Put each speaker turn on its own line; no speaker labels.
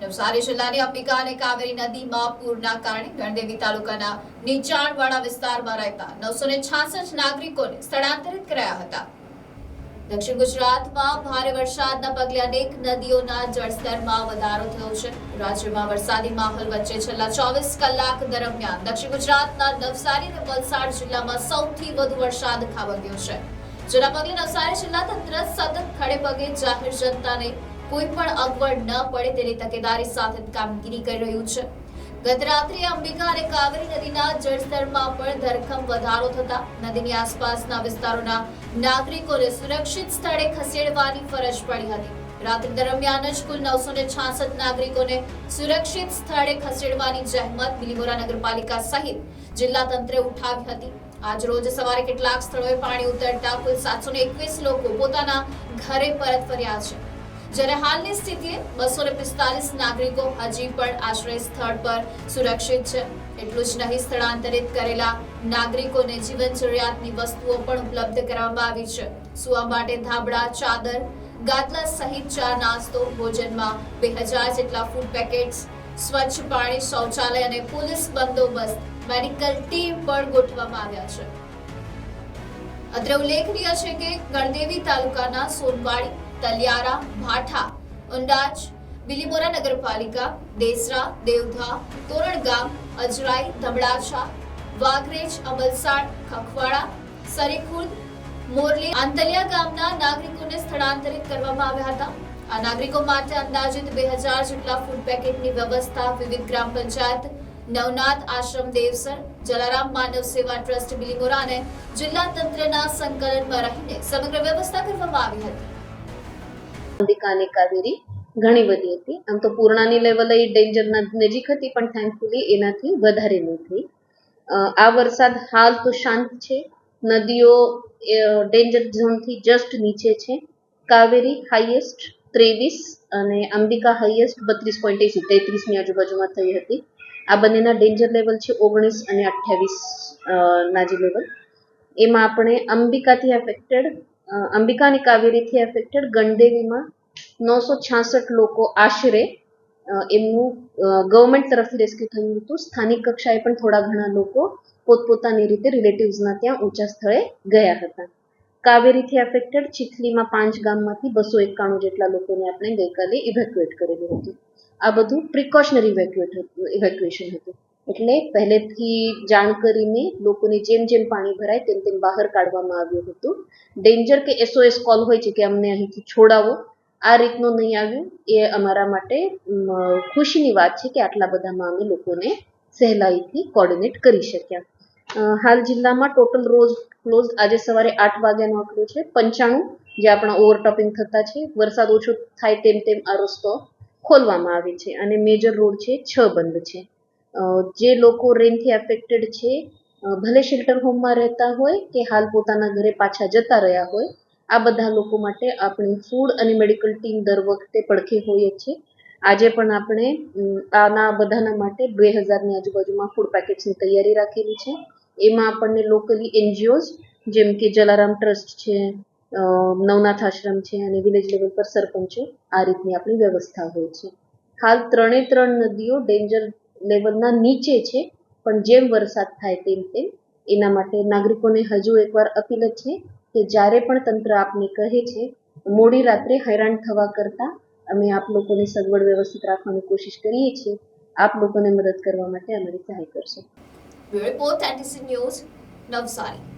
નવસારી જિલ્લાની અંબિકા અને કાવેરી નદીમાં પૂરના કારણે ગણદેવી તાલુકાના નીચાણવાળા વિસ્તારમાં રહેતા નવસો નાગરિકોને સ્થળાંતરિત કરાયા હતા. દક્ષિણ ગુજરાતમાં ભારે વરસાદના પગલે અનેક નદીઓના જળસ્તરમાં વધારો થયો છે. રાજ્યમાં વરસાદી માહોલ વચ્ચે છેલ્લા ચોવીસ કલાક દરમિયાન દક્ષિણ ગુજરાતના નવસારી અને વલસાડ જિલ્લામાં સૌથી વધુ વરસાદ ખાબક્યો છે. જેના પગલે નવસારી જિલ્લા તંત્ર સતત ખડે પગે જાહેર જનતાને કોઈ પણ અગવડ ન પડે તેની તકેદારી સાથે કામગીરી કરી રહ્યું છે. ગત રાત્રે અંબિકા અને કાવેરી નદીના જળસ્તરમાં પણ ધરખમ વધારો થતા નદીની આસપાસના વિસ્તારોના નાગરિકોને સુરક્ષિત સ્થળે ખસેડવાની ફરજ પડી હતી. રાત્રિ દરમિયાન જ કુલ નવસો ને છાસઠ નાગરિકોને સુરક્ષિત સ્થળે ખસેડવાની જહેમત બિલીમોરા નગરપાલિકા સહિત જિલ્લા તંત્રે ઉઠાવી હતી. આજ રોજ સવારે કેટલાક સ્થળોએ પાણી ઉતરતા કુલ સાતસો એકવીસ લોકો પોતાના ઘરે પરત ફર્યા છે. જ્યારે હાલની સ્થિતિએ બસો પિસ્તાલીસ નાગરિકો હજી પણ આશ્રય સ્થળ પર સુરક્ષિત છે. એટલું જ નહીં, સ્થળાંતરિત કરેલા નાગરિકોને જીવન જરૂરિયાતની વસ્તુઓ પણ ઉપલબ્ધ કરવામાં આવી છે. સુવા માટે ધાબળા, ચાદર, ગાદલા સહિત ચા નાસ્તો, ભોજનમાં બે હજાર જેટલા ફૂડ પેકેટ્સ સ્વચ્છ પાણી શૌચાલય અને પોલીસ બંદોબસ્ત મેડિકલ ટીમ પણ ગોઠવવામાં આવ્યા છે. અત્રે ઉલ્લેખનીય છે કે ગણદેવી તાલુકાના સોનવાડી તલિયારા, ભાઠા ઉંડાચ બિલીમોરા નગરપાલિકા, દેસરા, દેવધા, તોરણગામ અજરાઈ ધમડાચા વાઘરેજ, અમલસાડ ખખવાડા સરીખુર્દ મોરલી આંતલિયા ગામના નાગરિકોને સ્થળાંતરિત કરવામાં આવ્યા હતા. આ નાગરિકો માટે અંદાજિત બે હજાર જેટલા ફૂડ પેકેટની વ્યવસ્થા વિવિધ ગ્રામ પંચાયત, નવનાથ આશ્રમ દેવસર, જલારામ માનવ સેવા ટ્રસ્ટ, બિલીમોરા અને જિલ્લા તંત્રના સંકલનમાં રહીને સમગ્ર વ્યવસ્થા કરવામાં આવી હતી.
અંબિકા અને કાવેરી ઘણી બધી હતી. આમ તો પૂર્ણાની લેવલ એ ડેન્જરના નજીક હતી, પણ થેન્કફુલી એનાથી વધારે નહીં થઈ. આ વરસાદ હાલ તો શાંત છે. નદીઓ ડેન્જર ઝોનથી જસ્ટ નીચે છે. કાવેરી હાઈએસ્ટ ત્રેવીસ અને અંબિકા હાઈએસ્ટ બત્રીસ પોઈન્ટ એસી તેત્રીસની આજુબાજુમાં થઈ હતી. આ બંનેના ડેન્જર લેવલ છે ઓગણીસ અને અઠ્યાવીસ ના જે લેવલ એમાં આપણે અંબિકાથી અફેક્ટેડ અંબિકા અને કાવેરીથી એફેક્ટેડ ગણદેવીમાં નવસો છાસઠ લોકો આશરે એમનું ગવર્મેન્ટ તરફથી રેસ્ક્યુ થયું હતું. સ્થાનિક કક્ષાએ પણ થોડા ઘણા લોકો પોતપોતાની રીતે રિલેટિવ્સના ત્યાં ઊંચા સ્થળે ગયા હતા. કાવેરીથી એફેક્ટેડ ચીખલીમાં પાંચ ગામમાંથી બસો એકાણું જેટલા લોકોને આપણે ગઈકાલે ઇવેક્યુએટ કરેલું હતું. આ બધું પ્રિકોશનરી ઇવેક્યુએટ ઇવેક્યુએશન હતું. એટલે પહેલેથી જાણ કરીને લોકોને જેમ જેમ પાણી ભરાય તેમ તેમ બહાર કાઢવામાં આવ્યું હતું. ડેન્જર કે એસઓએસ કોલ હોય છે કે અમને અહીંથી છોડાવો, આ રીતનું નહીં આવ્યું. એ અમારા માટે ખુશીની વાત છે કે આટલા બધામાં અમે લોકોને સહેલાઈથી કોર્ડિનેટ કરી શક્યા. હાલ જિલ્લામાં ટોટલ રોજ ક્લોઝ આજે સવારે આઠ વાગ્યાનો આંકડો છે. પંચાણું, જે આપણા ઓવરટોપિંગ થતા છે. વરસાદ ઓછો થાય તેમ તેમ આ રસ્તો ખોલવામાં આવે છે અને મેજર રોડ છે છ બંધ છે. જે લોકો રેનથી એફેક્ટેડ છે ભલે શેલ્ટર હોમમાં રહેતા હોય કે હાલ પોતાના ઘરે પાછા જતા રહ્યા હોય, આ બધા લોકો માટે આપણી ફૂડ અને મેડિકલ ટીમ દર વખતે પડખે હોઈએ જ છે આજે પણ આપણે આના બધાના માટે બે હજારની આજુબાજુમાં ફૂડ પેકેટ્સની તૈયારી રાખેલી છે. એમાં આપણને લોકલી એનજીઓઝ જેમ કે જલારામ ટ્રસ્ટ છે નવનાથ આશ્રમ છે અને વિલેજ લેવલ પર સરપંચો, આ રીતની આપણી વ્યવસ્થા હોય છે. હાલ ત્રણે ત્રણ નદીઓ ડેન્જર લેવલના નીચે છે, પણ જેમ વરસાદ થાય તેમ તેમ એના માટે નાગરિકોને હજુ એકવાર અપીલ જ છે કે જ્યારે પણ તંત્ર આપને કહે છે, મોડી રાત્રે હેરાન થવા કરતાં અમે આપ લોકોની સગવડ વ્યવસ્થિત રાખવાની કોશિશ કરીએ છીએ. આપ લોકોને મદદ કરવા માટે અમારી સહાય કરશો.
Report news Navsari